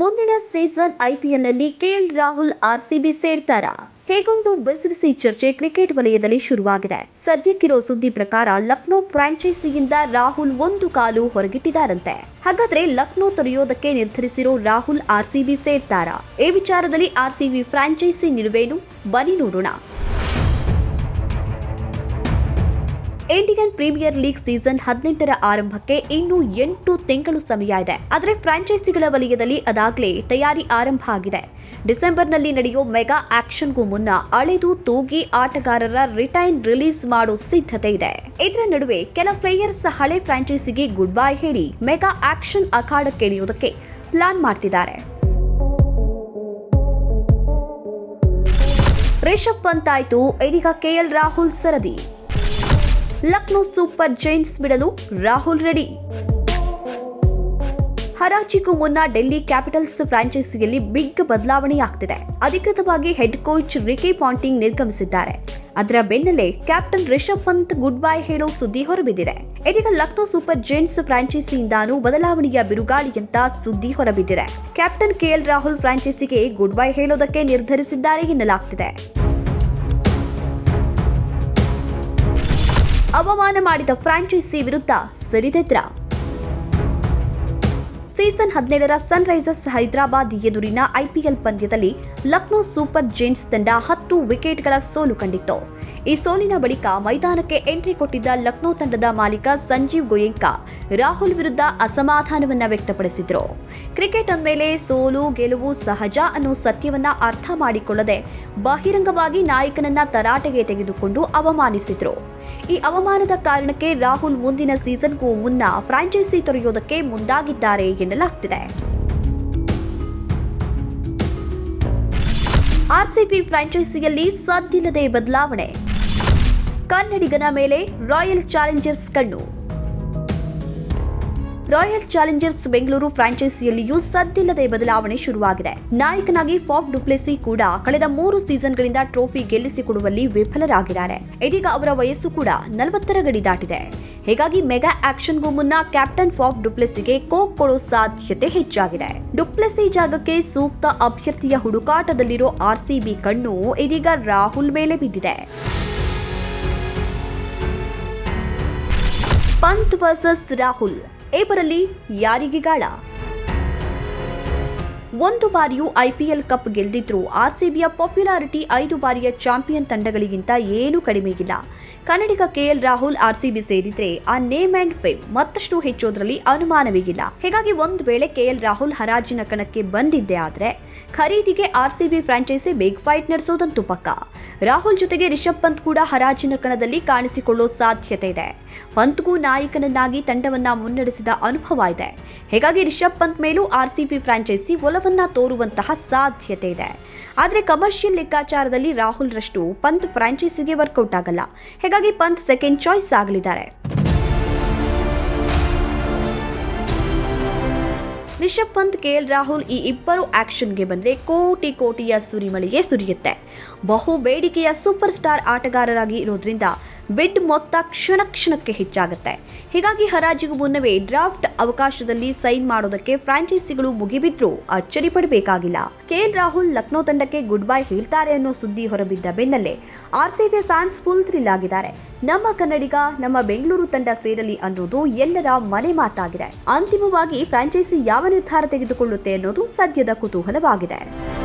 ಮುಂದಿನ ಸೀಸನ್ ಐಪಿಎಲ್ನಲ್ಲಿ KL Rahul RCB ಸೇರ್ತಾರಾ? ಹೇಗೊಂದು ಬಿಸಿಬಿಸಿ ಚರ್ಚೆ ಕ್ರಿಕೆಟ್ ವಲಯದಲ್ಲಿ ಶುರುವಾಗಿದೆ. ಸದ್ಯಕ್ಕಿರೋ ಸುದ್ದಿ ಪ್ರಕಾರ ಲಕ್ನೋ ಫ್ರಾಂಚೈಸಿಯಿಂದ ರಾಹುಲ್ ಒಂದು ಕಾಲು ಹೊರಗಿಟ್ಟಿದ್ದಾರಂತೆ. ಹಾಗಾದ್ರೆ ಲಕ್ನೋ ತೊರೆಯೋದಕ್ಕೆ ನಿರ್ಧರಿಸಿರೋ ರಾಹುಲ್ ಆರ್ಸಿಬಿ ಸೇರ್ತಾರಾ? ಈ ವಿಚಾರದಲ್ಲಿ ಆರ್ಸಿಬಿ ಫ್ರಾಂಚೈಸಿ ನಿಲುವೇನು? ಬನ್ನಿ ನೋಡೋಣ. ಇಂಡಿಯನ್ ಪ್ರೀಮಿಯರ್ ಲೀಗ್ ಸೀಸನ್ ಹದಿನೆಂಟರ ಆರಂಭಕ್ಕೆ ಇನ್ನು ಎಂಟು ತಿಂಗಳು ಸಮಯ ಇದೆ. ಆದರೆ ಫ್ರಾಂಚೈಸಿಗಳ ವಲಯದಲ್ಲಿ ಅದಾಗಲೇ ತಯಾರಿ ಆರಂಭ ಆಗಿದೆ. ಡಿಸೆಂಬರ್ನಲ್ಲಿ ನಡೆಯೋ ಮೆಗಾ ಆಕ್ಷನ್ಗೂ ಮುನ್ನ ಅಳೆದು ತೂಗಿ ಆಟಗಾರರ ರಿಟೈನ್ ರಿಲೀಸ್ ಮಾಡೋ ಸಿದ್ಧತೆ ಇದೆ. ಇದರ ನಡುವೆ ಕೆಲ ಪ್ಲೇಯರ್ಸ್ ಹಳೆ ಫ್ರಾಂಚೈಸಿಗೆ ಗುಡ್ ಬೈ ಹೇಳಿ ಮೆಗಾ ಆಕ್ಷನ್ ಇಳಿಯುವುದಕ್ಕೆ ಪ್ಲಾನ್ ಮಾಡ್ತಿದ್ದಾರೆ. ರಿಷಬ್ ಪಂತ್ ಆಯ್ತು, ಇದೀಗ ಕೆಎಲ್ ರಾಹುಲ್ ಸರದಿ. ಲಕ್ನೋ ಸೂಪರ್ ಜೈಂಟ್ಸ್ ಬಿಡಲು ರಾಹುಲ್ ರೆಡಿ. ಹರಾಜಿಗೂ ಮುನ್ನ ಡೆಲ್ಲಿ ಕ್ಯಾಪಿಟಲ್ಸ್ ಫ್ರಾಂಚೈಸಿಯಲ್ಲಿ ಬಿಗ್ ಬದಲಾವಣೆಯಾಗ್ತಿದೆ. ಅಧಿಕೃತವಾಗಿ ಹೆಡ್ ಕೋಚ್ ರಿಕಿ ಪಾಂಟಿಂಗ್ ನಿರ್ಗಮಿಸಿದ್ದಾರೆ. ಅದರ ಬೆನ್ನಲ್ಲೇ captain Rishabh Pant goodbye ಹೇಳೋ ಸುದ್ದಿ ಹೊರಬಿದ್ದಿದೆ. ಇದೀಗ ಲಕ್ನೋ ಸೂಪರ್ ಜೈಂಟ್ಸ್ ಫ್ರಾಂಚೈಸಿಯಿಂದಾನೂ ಬದಲಾವಣೆಯ ಬಿರುಗಾಳಿಯಂತ ಸುದ್ದಿ ಹೊರಬಿದ್ದಿದೆ. ಕ್ಯಾಪ್ಟನ್ ಕೆಎಲ್ ರಾಹುಲ್ ಫ್ರಾಂಚೈಸಿಗೆ ಗುಡ್ ಬೈ ಹೇಳೋದಕ್ಕೆ ನಿರ್ಧರಿಸಿದ್ದಾರೆ ಎನ್ನಲಾಗ್ತಿದೆ. ಅವಮಾನ ಮಾಡಿದ ಫ್ರಾಂಚೈಸಿ ವಿರುದ್ಧ ಸಿಡಿದೆದ್ರ ಸೀಸನ್ ಹದಿನೇಳರ ಸನ್ರೈಸರ್ಸ್ ಹೈದರಾಬಾದ್ ಎದುರಿನ ಐಪಿಎಲ್ ಪಂದ್ಯದಲ್ಲಿ ಲಕ್ನೋ ಸೂಪರ್ ಜೇಂಟ್ಸ್ ತಂಡ ಹತ್ತು ವಿಕೆಟ್ಗಳ ಸೋಲು ಕಂಡಿತ್ತು. ಈ ಸೋಲಿನ ಬಳಿಕ ಮೈದಾನಕ್ಕೆ ಎಂಟ್ರಿ ಕೊಟ್ಟಿದ್ದ ಲಕ್ನೋ ತಂಡದ ಮಾಲೀಕ ಸಂಜೀವ್ ಗೋಯೆಂಕಾ ರಾಹುಲ್ ವಿರುದ್ಧ ಅಸಮಾಧಾನವನ್ನ ವ್ಯಕ್ತಪಡಿಸಿದ್ರು. ಕ್ರಿಕೆಟ್ ಅಂದಮೇಲೆ ಸೋಲು, ಗೆಲುವು ಸಹಜ ಅನ್ನೋ ಸತ್ಯವನ್ನ ಅರ್ಥ ಮಾಡಿಕೊಳ್ಳದೆ ಬಹಿರಂಗವಾಗಿ ನಾಯಕನನ್ನ ತರಾಟೆಗೆ ತೆಗೆದುಕೊಂಡು ಅವಮಾನಿಸಿದ್ರು. ಈ ಅವಮಾನದ ಕಾರಣಕ್ಕೆ ರಾಹುಲ್ ಮುಂದಿನ ಸೀಸನ್ಗೂ ಮುನ್ನ ಫ್ರಾಂಚೈಸಿ ತೊರೆಯುವುದಕ್ಕೆ ಮುಂದಾಗಿದ್ದಾರೆ ಎನ್ನಲಾಗ್ತಿದೆ. ಆರ್ಸಿಬಿ ಫ್ರಾಂಚೈಸಿಯಲ್ಲಿ ಸದ್ದಿಲ್ಲದೆ ಬದಲಾವಣೆ. ಕನ್ನಡಿಗನ ಮೇಲೆ ರಾಯಲ್ ಚಾಲೆಂಜರ್ಸ್ ಕಣ್ಣು. ರಾಯಲ್ ಚಾಲೆಂಜರ್ಸ್ ಬೆಂಗಳೂರು ಫ್ರಾಂಚೈಸಿಯಲ್ಲಿಯೂ ಸದ್ದಿಲ್ಲದೆ ಬದಲಾವಣೆ ಶುರುವಾಗಿದೆ. ನಾಯಕನಾಗಿ ಫಾಕ್ ಡುಪ್ಲೆಸಿ ಕೂಡ ಕಳೆದ ಮೂರು ಸೀಸನ್ಗಳಿಂದ ಟ್ರೋಫಿ ಗೆಲ್ಲಿಸಿಕೊಡುವಲ್ಲಿ ವಿಫಲರಾಗಿದ್ದಾರೆ. ಇದೀಗ ಅವರ ವಯಸ್ಸು ಕೂಡ ನಲವತ್ತರ ಗಡಿ ದಾಟಿದೆ. ಹೀಗಾಗಿ ಮೆಗಾ ಆಕ್ಷನ್ಗೂ ಮುನ್ನ ಕ್ಯಾಪ್ಟನ್ ಫಾಕ್ ಡುಪ್ಲೆಸಿಗೆ ಕೋಕ್ ಕೊಡೋ ಸಾಧ್ಯತೆ ಹೆಚ್ಚಾಗಿದೆ. ಡುಪ್ಲೆಸಿ ಜಾಗಕ್ಕೆ ಸೂಕ್ತ ಅಭ್ಯರ್ಥಿಯ ಹುಡುಕಾಟದಲ್ಲಿರೋ ಆರ್ಸಿಬಿ ಕಣ್ಣು ಇದೀಗ ರಾಹುಲ್ ಮೇಲೆ ಬಿದ್ದಿದೆ. ಪಂತ್ ವರ್ಸಸ್ ರಾಹುಲ್ ಇಬ್ಬರಲ್ಲಿ ಯಾರಿಗೆ ಗಾಳ? ಒಂದು ಬಾರಿಯೂ ಐಪಿಎಲ್ ಕಪ್ ಗೆಲ್ದಿದ್ರು ಆರ್ಸಿಬಿಯ ಪಾಪ್ಯುಲಾರಿಟಿ ಐದು ಬಾರಿಯ ಚಾಂಪಿಯನ್ ತಂಡಗಳಿಗಿಂತ ಏನೂ ಕಡಿಮೆಗಿಲ್ಲ. ಕನ್ನಡಿಗ ಕೆಎಲ್ ರಾಹುಲ್ ಆರ್ಸಿಬಿ ಸೇರಿದ್ರೆ ಆ ನೇಮ್ ಅಂಡ್ ಫೇಮ್ ಮತ್ತಷ್ಟು ಹೆಚ್ಚೋದ್ರಲ್ಲಿ ಅನುಮಾನವಿಗಿಲ್ಲ ಹೀಗಾಗಿ ಒಂದು ವೇಳೆ ಕೆಎಲ್ ರಾಹುಲ್ ಹರಾಜಿನ ಕಣಕ್ಕೆ ಬಂದಿದ್ದೆ ಆದ್ರೆ ಖರೀದಿಗೆ ಆರ್ಸಿಬಿ ಫ್ರಾಂಚೈಸಿ ಬಿಗ್ ಫೈಟ್ ನಡೆಸೋದಂತೂ ಪಕ್ಕ. ರಾಹುಲ್ ಜೊತೆಗೆ ರಿಷಬ್ ಪಂತ್ ಕೂಡ ಹರಾಜಿನ ಕಣದಲ್ಲಿ ಕಾಣಿಸಿಕೊಳ್ಳೋ ಸಾಧ್ಯತೆ ಇದೆ. ಪಂತ್ಗೂ ನಾಯಕನನ್ನಾಗಿ ತಂಡವನ್ನ ಮುನ್ನಡೆಸಿದ ಅನುಭವ ಇದೆ. ಹೀಗಾಗಿ ರಿಷಬ್ ಪಂತ್ ಮೇಲೂ ಆರ್ಸಿಬಿ ಫ್ರಾಂಚೈಸಿ ಒಲವನ್ನ ತೋರುವಂತಹ ಸಾಧ್ಯತೆ ಇದೆ. ಆದರೆ ಕಮರ್ಷಿಯಲ್ ಲೆಕ್ಕಾಚಾರದಲ್ಲಿ ರಾಹುಲ್ ರಷ್ಟು ಪಂತ್ ಫ್ರಾಂಚೈಸಿಗೆ ವರ್ಕೌಟ್ ಆಗಲ್ಲ. ಹೀಗಾಗಿ ಪಂತ್ ಸೆಕೆಂಡ್ ಚಾಯ್ಸ್ ಆಗಲಿದ್ದಾರೆ. ರಿಷಬ್ ಪಂತ್, ಕೆ ಎಲ್ ರಾಹುಲ್ ಈ ಇಬ್ಬರು ಆಕ್ಷನ್ಗೆ ಬಂದ್ರೆ ಕೋಟಿ ಕೋಟಿಯ ಸುರಿಮಳಿಗೆ ಸುರಿಯುತ್ತೆ. ಬಹು ಬೇಡಿಕೆಯ ಸೂಪರ್ ಸ್ಟಾರ್ ಆಟಗಾರರಾಗಿ ಇರೋದ್ರಿಂದ ಬಿಡ್ ಮೊತ್ತ ಕ್ಷಣ ಕ್ಷಣಕ್ಕೆ ಹೆಚ್ಚಾಗುತ್ತೆ. ಹೀಗಾಗಿ ಹರಾಜಿಗೂ ಮುನ್ನವೇ ಡ್ರಾಫ್ಟ್ ಅವಕಾಶದಲ್ಲಿ ಸೈನ್ ಮಾಡೋದಕ್ಕೆ ಫ್ರಾಂಚೈಸಿಗಳು ಮುಗಿಬಿದ್ರೂ ಅಚ್ಚರಿ ಪಡಬೇಕಾಗಿಲ್ಲ. ಕೆಎಲ್ ರಾಹುಲ್ ಲಕ್ನೋ ತಂಡಕ್ಕೆ ಗುಡ್ ಬೈ ಹೇಳ್ತಾರೆ ಅನ್ನೋ ಸುದ್ದಿ ಹೊರಬಿದ್ದ ಬೆನ್ನಲ್ಲೇ ಆರ್ಸಿಬಿ ಫ್ಯಾನ್ಸ್ ಫುಲ್ ಥ್ರಿಲ್ ಆಗಿದ್ದಾರೆ. ನಮ್ಮ ಕನ್ನಡಿಗ, ನಮ್ಮ ಬೆಂಗಳೂರು ತಂಡ ಸೇರಲಿ ಅನ್ನೋದು ಎಲ್ಲರ ಮನೆ ಮಾತಾಗಿದೆ. ಅಂತಿಮವಾಗಿ ಫ್ರಾಂಚೈಸಿ ಯಾವ ನಿರ್ಧಾರ ತೆಗೆದುಕೊಳ್ಳುತ್ತೆ ಅನ್ನೋದು ಸದ್ಯದ ಕುತೂಹಲವಾಗಿದೆ.